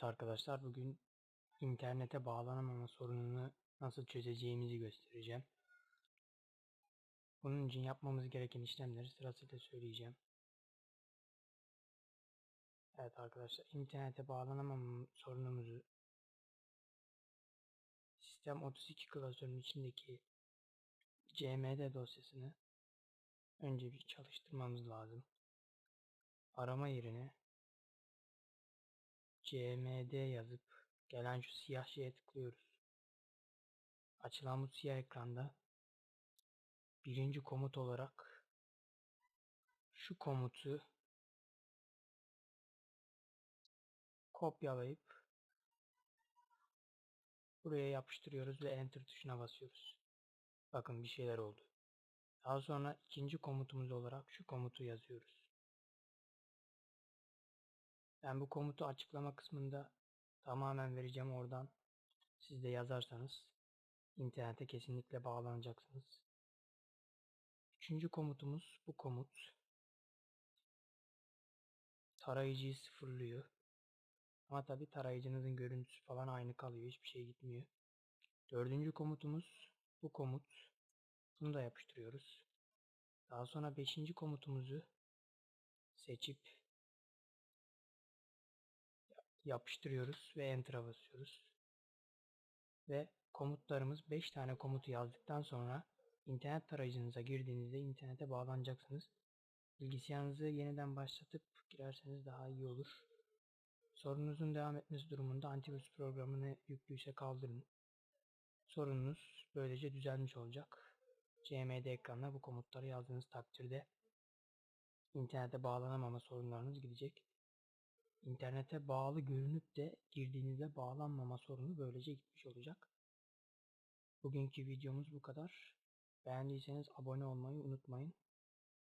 arkadaşlar bugün internete bağlanamama sorununu nasıl çözeceğimizi göstereceğim. Bunun için yapmamız gereken işlemleri sırasıyla söyleyeceğim. Evet arkadaşlar internete bağlanamama sorunumuzu sistem 32 klasörünün içindeki cmd dosyasını önce bir çalıştırmamız lazım. Arama yerine cmd yazıp gelen şu siyah şeye tıklıyoruz. Açılan bu siyah ekranda birinci komut olarak şu komutu kopyalayıp buraya yapıştırıyoruz ve enter tuşuna basıyoruz. Bakın bir şeyler oldu. Daha sonra ikinci komutumuz olarak şu komutu yazıyoruz. Ben bu komutu açıklama kısmında tamamen vereceğim oradan. Siz de yazarsanız internete kesinlikle bağlanacaksınız. Üçüncü komutumuz bu komut. Tarayıcıyı sıfırlıyor. Ama tabi tarayıcınızın görüntüsü falan aynı kalıyor. Hiçbir şey gitmiyor. Dördüncü komutumuz bu komut. Bunu da yapıştırıyoruz. Daha sonra beşinci komutumuzu seçip yapıştırıyoruz ve Enter'a basıyoruz. Ve komutlarımız 5 tane komutu yazdıktan sonra internet tarayıcınıza girdiğinizde internete bağlanacaksınız. Bilgisayarınızı yeniden başlatıp girerseniz daha iyi olur. Sorununuzun devam etmesi durumunda antivirüs programını yüklüyse kaldırın. Sorununuz böylece düzelmiş olacak. CMD ekranına bu komutları yazdığınız takdirde internete bağlanamama sorunlarınız gidecek. İnternete bağlı görünüp de girdiğinizde bağlanmama sorunu böylece gitmiş olacak. Bugünkü videomuz bu kadar. Beğendiyseniz abone olmayı unutmayın.